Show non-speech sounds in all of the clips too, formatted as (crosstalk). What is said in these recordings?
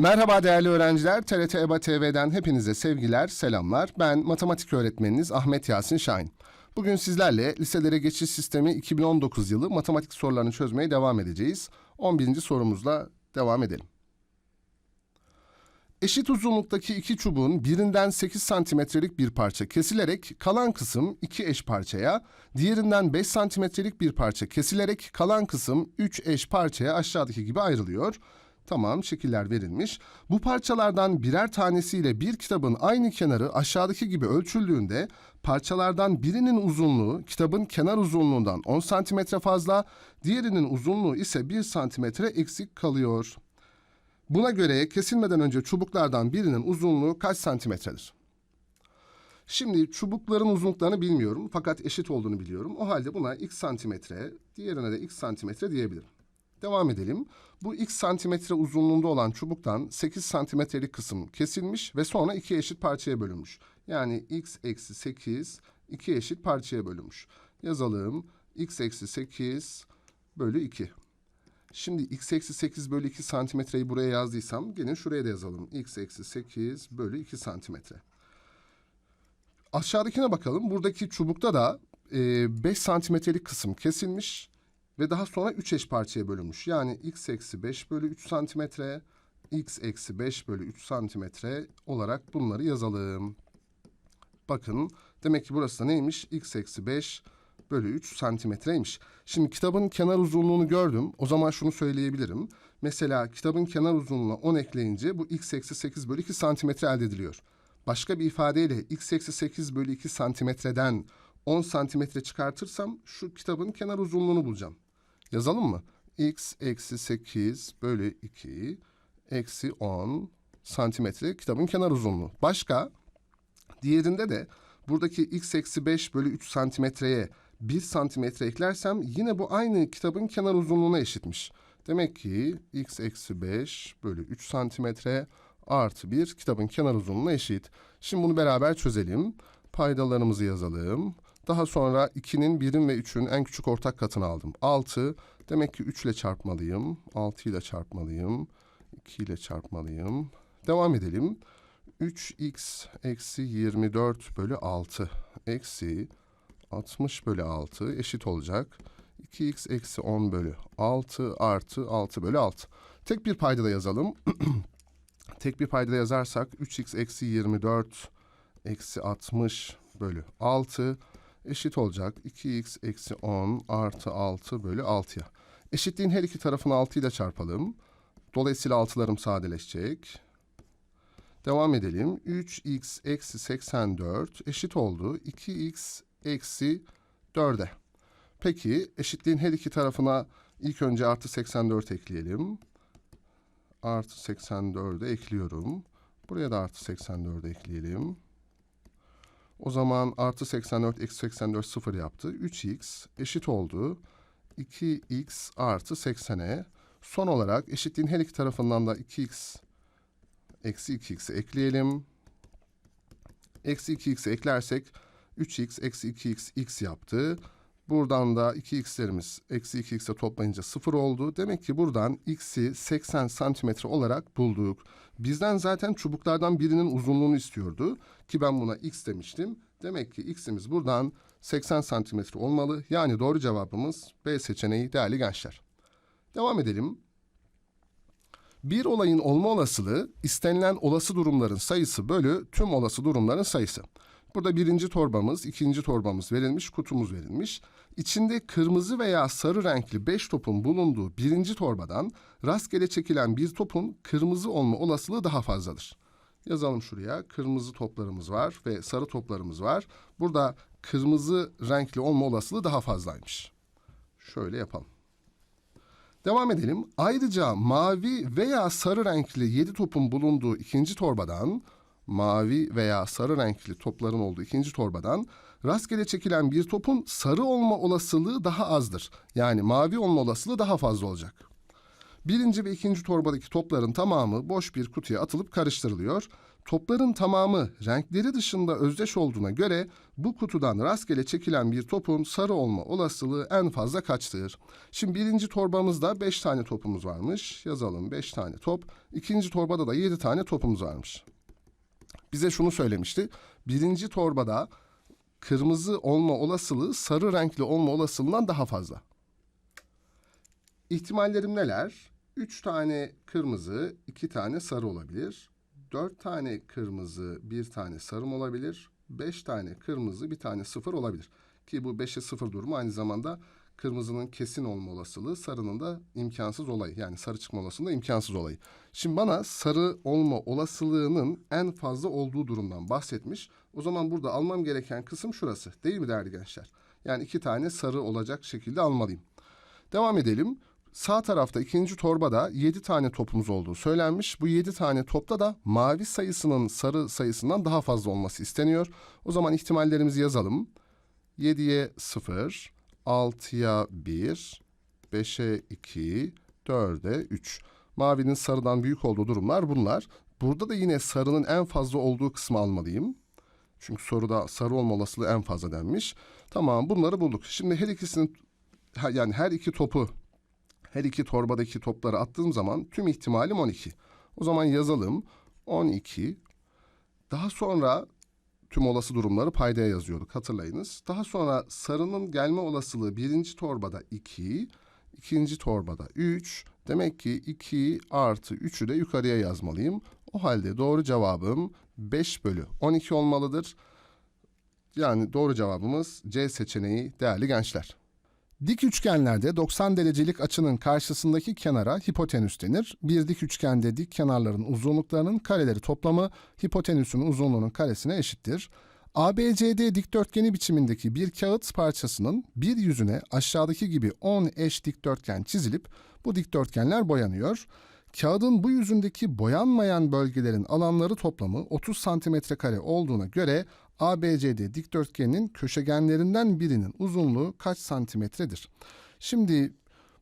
Merhaba değerli öğrenciler. TRT EBA TV'den hepinize sevgiler, selamlar. Ben matematik öğretmeniniz Ahmet Yasin Şahin. Bugün sizlerle liselere geçiş sistemi 2019 yılı matematik sorularını çözmeye devam edeceğiz. 11. sorumuzla devam edelim. Eşit uzunluktaki iki çubuğun birinden 8 santimetrelik bir parça kesilerek kalan kısım iki eş parçaya, diğerinden 5 santimetrelik bir parça kesilerek kalan kısım 3 eş parçaya aşağıdaki gibi ayrılıyor. Tamam şekiller verilmiş. Bu parçalardan birer tanesiyle bir kitabın aynı kenarı aşağıdaki gibi ölçüldüğünde parçalardan birinin uzunluğu kitabın kenar uzunluğundan 10 santimetre fazla, diğerinin uzunluğu ise 1 santimetre eksik kalıyor. Buna göre kesilmeden önce çubuklardan birinin uzunluğu kaç santimetredir? Şimdi çubukların uzunluklarını bilmiyorum fakat eşit olduğunu biliyorum. O halde buna x santimetre, diğerine de x santimetre diyebilirim. Devam edelim. Bu x santimetre uzunluğunda olan çubuktan 8 santimetrelik kısım kesilmiş ve sonra iki eşit parçaya bölünmüş. Yani x eksi 8 iki eşit parçaya bölünmüş. Yazalım. x eksi 8 bölü 2. Şimdi x eksi 8 bölü 2 santimetreyi buraya yazdıysam gelin şuraya da yazalım. x eksi 8 bölü 2 santimetre. Aşağıdakine bakalım. Buradaki çubukta da e, 5 santimetrelik kısım kesilmiş ve daha sonra 3 eş parçaya bölünmüş. Yani x eksi 5 bölü 3 santimetre, x eksi 5 bölü 3 santimetre olarak bunları yazalım. Bakın demek ki burası da neymiş? x eksi 5 bölü 3 santimetreymiş. Şimdi kitabın kenar uzunluğunu gördüm. O zaman şunu söyleyebilirim. Mesela kitabın kenar uzunluğuna 10 ekleyince bu x eksi 8 bölü 2 santimetre elde ediliyor. Başka bir ifadeyle x eksi 8 bölü 2 santimetreden 10 santimetre çıkartırsam şu kitabın kenar uzunluğunu bulacağım. Yazalım mı? x eksi 8 bölü 2 eksi 10 santimetre kitabın kenar uzunluğu. Başka? Diğerinde de buradaki x eksi 5 bölü 3 santimetreye 1 santimetre eklersem yine bu aynı kitabın kenar uzunluğuna eşitmiş. Demek ki x eksi 5 bölü 3 santimetre artı 1 kitabın kenar uzunluğuna eşit. Şimdi bunu beraber çözelim. Paydalarımızı yazalım. Daha sonra 2'nin 1'in ve 3'ün en küçük ortak katını aldım. 6. Demek ki 3 ile çarpmalıyım. 6 ile çarpmalıyım. 2 ile çarpmalıyım. Devam edelim. 3x eksi 24 bölü 6 eksi 60 bölü 6 eşit olacak. 2x eksi 10 bölü 6 artı 6 bölü 6. Tek bir payda da yazalım. (clears throat) Tek bir payda da yazarsak 3x eksi 24 eksi 60 bölü 6 eşit olacak. 2x eksi 10 artı 6 bölü 6'ya. Eşitliğin her iki tarafını 6 ile çarpalım. Dolayısıyla 6'larım sadeleşecek. Devam edelim. 3x eksi 84 eşit oldu. 2x eksi 4'e. Peki eşitliğin her iki tarafına ilk önce artı 84 ekleyelim. Artı 84'e ekliyorum. Buraya da artı 84 ekleyelim. O zaman artı 84 eksi 84 sıfır yaptı. 3x eşit oldu. 2x artı 80'e. Son olarak eşitliğin her iki tarafından da 2x eksi 2x'i ekleyelim. Eksi 2x'i eklersek 3x eksi 2x x yaptı. Buradan da 2x'lerimiz eksi 2x'e toplayınca 0 oldu. Demek ki buradan x'i 80 santimetre olarak bulduk. Bizden zaten çubuklardan birinin uzunluğunu istiyordu. Ki ben buna x demiştim. Demek ki x'imiz buradan 80 santimetre olmalı. Yani doğru cevabımız B seçeneği değerli gençler. Devam edelim. Bir olayın olma olasılığı istenilen olası durumların sayısı bölü tüm olası durumların sayısı. Burada birinci torbamız, ikinci torbamız verilmiş, kutumuz verilmiş. İçinde kırmızı veya sarı renkli beş topun bulunduğu birinci torbadan rastgele çekilen bir topun kırmızı olma olasılığı daha fazladır. Yazalım şuraya. Kırmızı toplarımız var ve sarı toplarımız var. Burada kırmızı renkli olma olasılığı daha fazlaymış. Şöyle yapalım. Devam edelim. Ayrıca mavi veya sarı renkli 7 topun bulunduğu ikinci torbadan, mavi veya sarı renkli topların olduğu ikinci torbadan rastgele çekilen bir topun sarı olma olasılığı daha azdır. Yani mavi olma olasılığı daha fazla olacak. Birinci ve ikinci torbadaki topların tamamı boş bir kutuya atılıp karıştırılıyor. Topların tamamı renkleri dışında özdeş olduğuna göre bu kutudan rastgele çekilen bir topun sarı olma olasılığı en fazla kaçtır? Şimdi birinci torbamızda 5 tane topumuz varmış. Yazalım 5 tane top. İkinci torbada da 7 tane topumuz varmış. Bize şunu söylemişti. Birinci torbada kırmızı olma olasılığı sarı renkli olma olasılığından daha fazla. İhtimallerim neler? 3 tane kırmızı, 2 tane sarı olabilir. 4 tane kırmızı, 1 tane sarım olabilir. 5 tane kırmızı, 1 tane sıfır olabilir. Ki bu 5'e 0 durumu aynı zamanda kırmızının kesin olma olasılığı, sarının da imkansız olayı. Yani sarı çıkma olasılığı imkansız olayı. Şimdi bana sarı olma olasılığının en fazla olduğu durumdan bahsetmiş. O zaman burada almam gereken kısım şurası. Değil mi değerli gençler? Yani iki tane sarı olacak şekilde almalıyım. Devam edelim. Sağ tarafta ikinci torbada 7 tane topumuz olduğu söylenmiş. Bu 7 tane topta da mavi sayısının sarı sayısından daha fazla olması isteniyor. O zaman ihtimallerimizi yazalım. 7'ye 0, 6'ya 1, 5'e 2, 4'e 3. Mavinin sarıdan büyük olduğu durumlar bunlar. Burada da yine sarının en fazla olduğu kısmı almalıyım. Çünkü soruda sarı olma olasılığı en fazla denmiş. Tamam bunları bulduk. Şimdi her ikisinin yani her iki topu her iki torbadaki topları attığım zaman tüm ihtimalim 12. O zaman yazalım 12. Daha sonra tüm olası durumları paydaya yazıyorduk hatırlayınız. Daha sonra sarının gelme olasılığı birinci torbada 2, ikinci torbada 3. Demek ki 2 artı 3'ü de yukarıya yazmalıyım. O halde doğru cevabım 5 bölü 12 olmalıdır. Yani doğru cevabımız C seçeneği değerli gençler. Dik üçgenlerde 90 derecelik açının karşısındaki kenara hipotenüs denir. Bir dik üçgende dik kenarların uzunluklarının kareleri toplamı hipotenüsün uzunluğunun karesine eşittir. ABCD dikdörtgeni biçimindeki bir kağıt parçasının bir yüzüne aşağıdaki gibi 10 eş dikdörtgen çizilip bu dikdörtgenler boyanıyor. Kağıdın bu yüzündeki boyanmayan bölgelerin alanları toplamı 30 santimetre kare olduğuna göre ABCD dikdörtgeninin köşegenlerinden birinin uzunluğu kaç santimetredir? Şimdi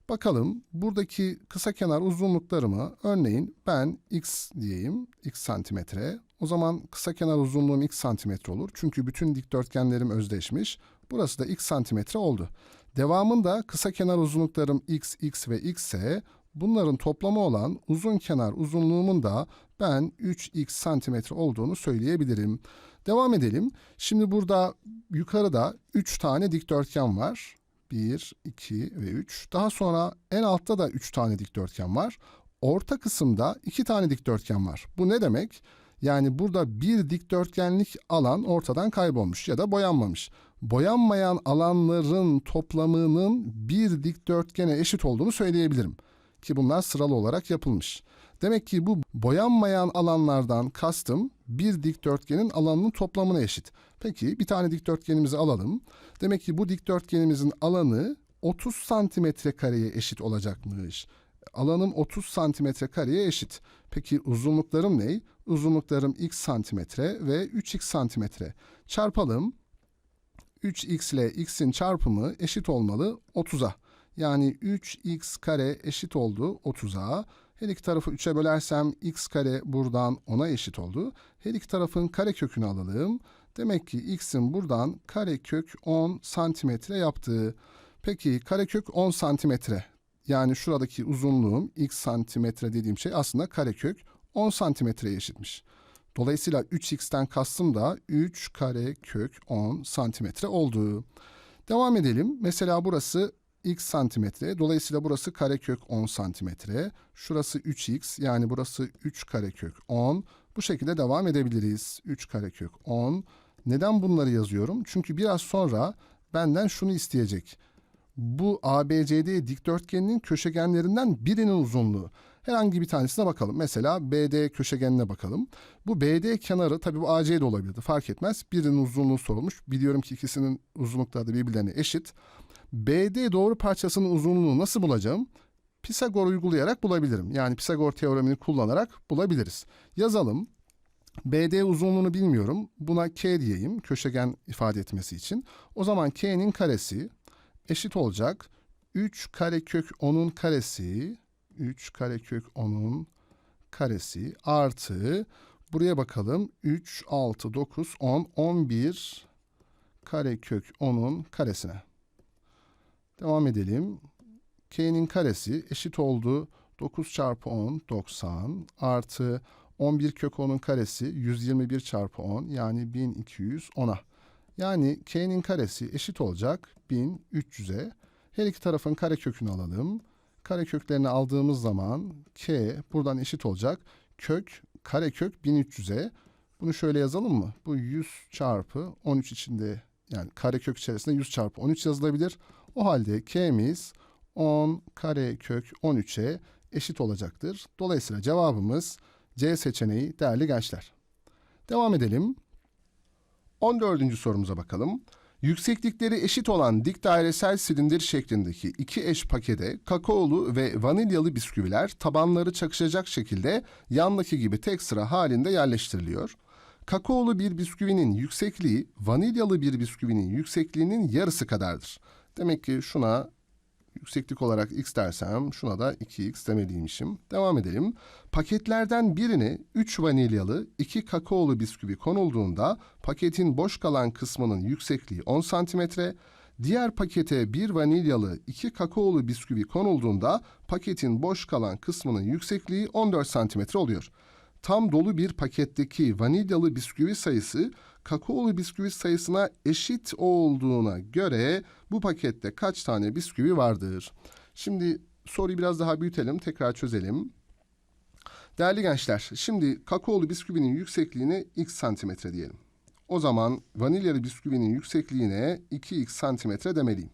bakalım buradaki kısa kenar uzunluklarımı örneğin ben x diyeyim x santimetre. O zaman kısa kenar uzunluğum x santimetre olur. Çünkü bütün dikdörtgenlerim özdeşmiş. Burası da x santimetre oldu. Devamında kısa kenar uzunluklarım x, x ve x ise bunların toplamı olan uzun kenar uzunluğumun da ben 3x santimetre olduğunu söyleyebilirim. Devam edelim. Şimdi burada yukarıda 3 tane dikdörtgen var. 1, 2 ve 3. Daha sonra en altta da 3 tane dikdörtgen var. Orta kısımda 2 tane dikdörtgen var. Bu ne demek? Yani burada bir dikdörtgenlik alan ortadan kaybolmuş ya da boyanmamış. Boyanmayan alanların toplamının bir dikdörtgene eşit olduğunu söyleyebilirim. Ki bunlar sıralı olarak yapılmış. Demek ki bu boyanmayan alanlardan kastım bir dikdörtgenin alanının toplamına eşit. Peki bir tane dikdörtgenimizi alalım. Demek ki bu dikdörtgenimizin alanı 30 santimetre kareye eşit olacakmış. Alanım 30 santimetre kareye eşit. Peki uzunluklarım ne? Uzunluklarım x santimetre ve 3x santimetre. Çarpalım. 3x ile x'in çarpımı eşit olmalı 30'a. Yani 3x kare eşit oldu 30'a. Her iki tarafı 3'e bölersem x kare buradan 10'a eşit oldu. Her iki tarafın kare kökünü alalım. Demek ki x'in buradan kare kök 10 santimetre yaptığı. Peki kare kök 10 santimetre. Yani şuradaki uzunluğum x santimetre dediğim şey aslında kare kök 10 santimetreye eşitmiş. Dolayısıyla 3x'ten kastım da 3 kare kök 10 santimetre oldu. Devam edelim. Mesela burası x santimetre. Dolayısıyla burası karekök 10 santimetre. Şurası 3x yani burası 3 karekök 10. Bu şekilde devam edebiliriz. 3 karekök 10. Neden bunları yazıyorum? Çünkü biraz sonra benden şunu isteyecek. Bu ABCD dikdörtgeninin köşegenlerinden birinin uzunluğu. Herhangi bir tanesine bakalım. Mesela BD köşegenine bakalım. Bu BD kenarı tabii bu AC de olabilirdi fark etmez. Birinin uzunluğu sorulmuş. Biliyorum ki ikisinin uzunlukları da birbirlerine eşit. BD doğru parçasının uzunluğunu nasıl bulacağım? Pisagor uygulayarak bulabilirim. Yani Pisagor teoremini kullanarak bulabiliriz. Yazalım. BD uzunluğunu bilmiyorum. Buna K diyeyim köşegen ifade etmesi için. O zaman K'nin karesi eşit olacak. 3 karekök 10'un karesi 3 karekök 10'un karesi artı Buraya bakalım. 3, 6, 9, 10, 11 karekök 10'un karesine. Devam edelim. K'nin karesi eşit oldu. 9 çarpı 10 90 artı 11 kök 10'un karesi 121 çarpı 10 yani 1200 10'a. Yani K'nin karesi eşit olacak 1300'e. Her iki tarafın karekökünü alalım. Kareköklerini aldığımız zaman K buradan eşit olacak. Kök karekök 1300'e. Bunu şöyle yazalım mı? Bu 100 çarpı 13 içinde yani karekök içerisinde 100 çarpı 13 yazılabilir. O halde K'miz 10 karekök 13'e eşit olacaktır. Dolayısıyla cevabımız C seçeneği değerli gençler. Devam edelim. 14. sorumuza bakalım. Yükseklikleri eşit olan dik dairesel silindir şeklindeki iki eş pakete kakaolu ve vanilyalı bisküviler tabanları çakışacak şekilde yandaki gibi tek sıra halinde yerleştiriliyor. Kakaolu bir bisküvinin yüksekliği vanilyalı bir bisküvinin yüksekliğinin yarısı kadardır. Demek ki şuna yükseklik olarak x dersem şuna da 2x demeliymişim. Devam edelim. Paketlerden birine 3 vanilyalı, 2 kakaolu bisküvi konulduğunda paketin boş kalan kısmının yüksekliği 10 santimetre, diğer pakete 1 vanilyalı, 2 kakaolu bisküvi konulduğunda paketin boş kalan kısmının yüksekliği 14 santimetre oluyor. Tam dolu bir paketteki vanilyalı bisküvi sayısı kakaolu bisküvi sayısına eşit olduğuna göre bu pakette kaç tane bisküvi vardır? Şimdi soruyu biraz daha büyütelim, tekrar çözelim. Değerli gençler, şimdi kakaolu bisküvinin yüksekliğine x santimetre diyelim. O zaman vanilyalı bisküvinin yüksekliğine 2x santimetre demeliyim.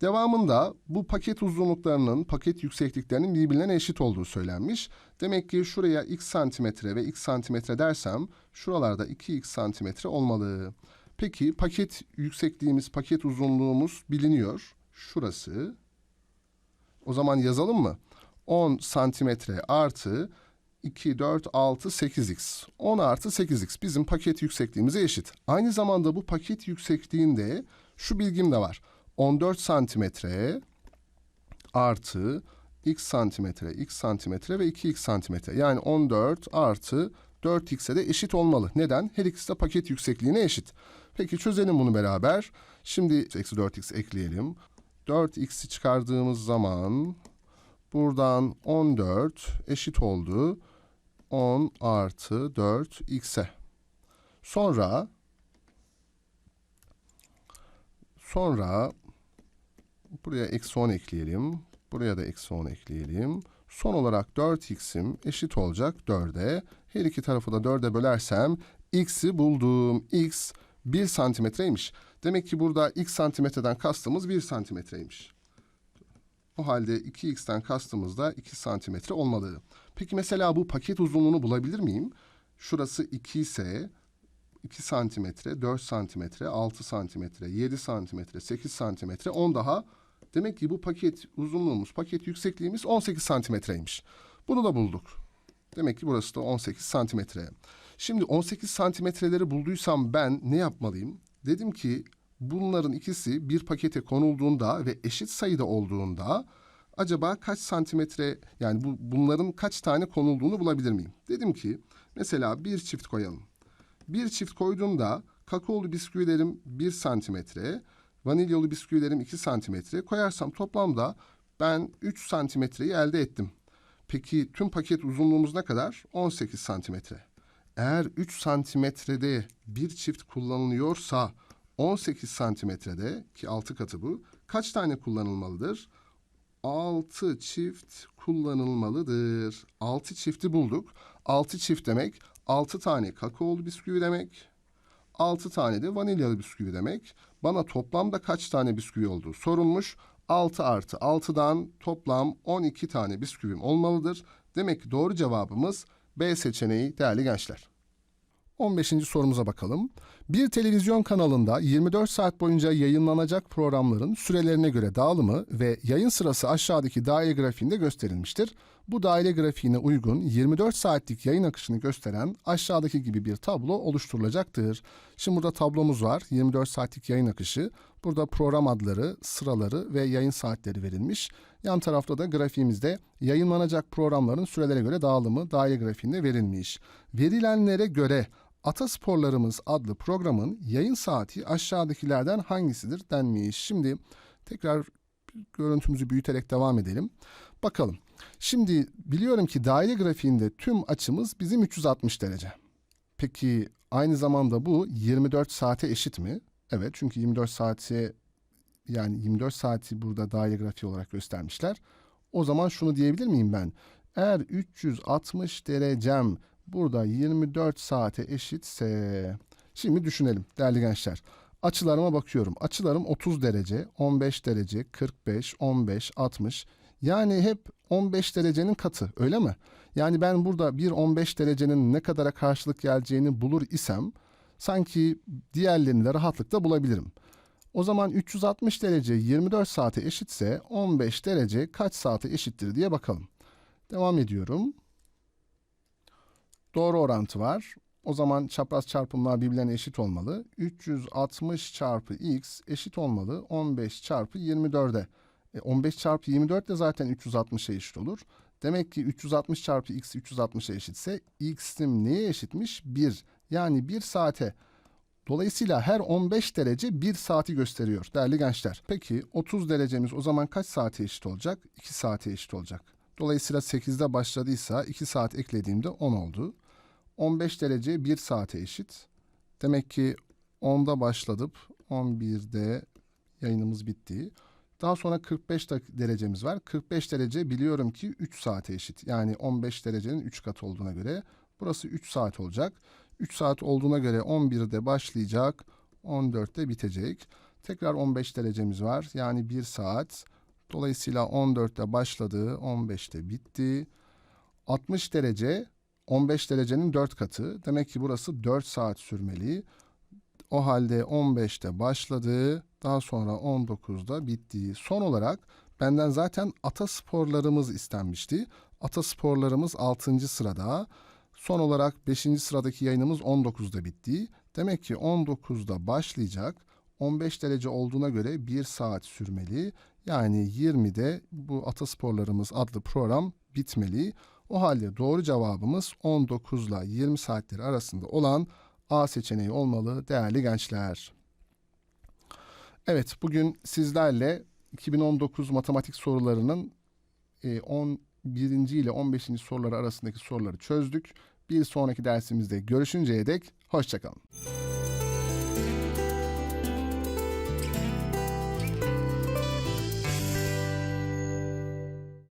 Devamında bu paket uzunluklarının, paket yüksekliklerinin birbirlerine eşit olduğu söylenmiş. Demek ki şuraya x santimetre ve x santimetre dersem şuralarda 2x santimetre olmalı. Peki paket yüksekliğimiz, paket uzunluğumuz biliniyor. Şurası. O zaman yazalım mı? 10 santimetre artı 2, 4, 6, 8x. 10 artı 8x bizim paket yüksekliğimize eşit. Aynı zamanda bu paket yüksekliğinde şu bilgim de var. 14 santimetre artı x santimetre, x santimetre ve 2x santimetre. Yani 14 artı 4x'e de eşit olmalı. Neden? Her ikisi de paket yüksekliğine eşit. Peki çözelim bunu beraber. Şimdi eksi 4x ekleyelim. 4x'i çıkardığımız zaman buradan 14 eşit oldu. 10 artı 4x'e. Sonra sonra buraya eksi 10 ekleyelim. Buraya da eksi 10 ekleyelim. Son olarak 4x'im eşit olacak 4'e. Her iki tarafı da 4'e bölersem x'i buldum. x 1 santimetreymiş. Demek ki burada x santimetreden kastımız 1 santimetreymiş. O halde 2x'ten kastımız da 2 santimetre olmalı. Peki mesela bu paket uzunluğunu bulabilir miyim? Şurası 2 ise 2 santimetre, 4 santimetre, 6 santimetre, 7 santimetre, 8 santimetre, 10 daha. Demek ki bu paket uzunluğumuz, paket yüksekliğimiz 18 santimetreymiş. Bunu da bulduk. Demek ki burası da 18 santimetre. Şimdi 18 santimetreleri bulduysam ben ne yapmalıyım? Dedim ki bunların ikisi bir pakete konulduğunda ve eşit sayıda olduğunda acaba kaç santimetre yani bu, bunların kaç tane konulduğunu bulabilir miyim? Dedim ki mesela bir çift koyalım. Bir çift koyduğumda kakaolu bisküvilerim 1 santimetre, vanilyalı bisküvilerim 2 santimetre koyarsam toplamda ben 3 santimetreyi elde ettim. Peki tüm paket uzunluğumuz ne kadar? 18 santimetre. Eğer 3 santimetrede bir çift kullanılıyorsa 18 santimetrede ki 6 katı bu kaç tane kullanılmalıdır? 6 çift kullanılmalıdır. 6 çifti bulduk. 6 çift demek 6 tane kakaolu bisküvi demek. 6 tane de vanilyalı bisküvi demek. Bana toplamda kaç tane bisküvi olduğu sorulmuş. 6 artı 6'dan toplam 12 tane bisküvim olmalıdır. Demek ki doğru cevabımız B seçeneği değerli gençler. 15. sorumuza bakalım. Bir televizyon kanalında 24 saat boyunca yayınlanacak programların sürelerine göre dağılımı ve yayın sırası aşağıdaki daire grafiğinde gösterilmiştir. Bu daire grafiğine uygun 24 saatlik yayın akışını gösteren aşağıdaki gibi bir tablo oluşturulacaktır. Şimdi burada tablomuz var. 24 saatlik yayın akışı. Burada program adları, sıraları ve yayın saatleri verilmiş. Yan tarafta da grafiğimizde yayınlanacak programların sürelere göre dağılımı daire grafiğinde verilmiş. Verilenlere göre Atasporlarımız adlı programın yayın saati aşağıdakilerden hangisidir denmiş. Şimdi tekrar görüntümüzü büyüterek devam edelim. Bakalım. Şimdi biliyorum ki daire grafiğinde tüm açımız bizim 360 derece. Peki aynı zamanda bu 24 saate eşit mi? Evet çünkü 24 saate yani 24 saati burada daire grafiği olarak göstermişler. O zaman şunu diyebilir miyim ben? Eğer 360 derecem burada 24 saate eşitse şimdi düşünelim değerli gençler. Açılarıma bakıyorum. Açılarım 30 derece, 15 derece, 45, 15, 60. Yani hep 15 derecenin katı öyle mi? Yani ben burada bir 15 derecenin ne kadara karşılık geleceğini bulur isem sanki diğerlerini de rahatlıkla bulabilirim. O zaman 360 derece 24 saate eşitse 15 derece kaç saate eşittir diye bakalım. Devam ediyorum. Doğru orantı var. O zaman çapraz çarpımlar birbirlerine eşit olmalı. 360 çarpı x eşit olmalı 15 çarpı 24'e. E 15 çarpı 24 de zaten 360'a eşit olur. Demek ki 360 çarpı x 360'a eşitse x'im neye eşitmiş? 1. Yani 1 saate. Dolayısıyla her 15 derece 1 saati gösteriyor değerli gençler. Peki 30 derecemiz o zaman kaç saate eşit olacak? 2 saate eşit olacak. Dolayısıyla 8'de başladıysa 2 saat eklediğimde 10 oldu. 15 derece 1 saate eşit. Demek ki 10'da başladıp 11'de yayınımız bitti. Daha sonra 45 dak- derecemiz var. 45 derece biliyorum ki 3 saate eşit. Yani 15 derecenin 3 katı olduğuna göre burası 3 saat olacak. 3 saat olduğuna göre 11'de başlayacak, 14'te bitecek. Tekrar 15 derecemiz var. Yani 1 saat. Dolayısıyla 14'te başladı, 15'te bitti. 60 derece 15 derecenin 4 katı. Demek ki burası 4 saat sürmeli. O halde 15'te başladı. Daha sonra 19'da bitti. Son olarak benden zaten atasporlarımız istenmişti. Atasporlarımız 6. sırada. Son olarak 5. sıradaki yayınımız 19'da bitti. Demek ki 19'da başlayacak. 15 derece olduğuna göre 1 saat sürmeli. Yani 20'de bu Atasporlarımız adlı program bitmeli. O halde doğru cevabımız 19 ile 20 saatleri arasında olan A seçeneği olmalı değerli gençler. Evet bugün sizlerle 2019 matematik sorularının e, 11. ile 15. soruları arasındaki soruları çözdük. Bir sonraki dersimizde görüşünceye dek hoşçakalın.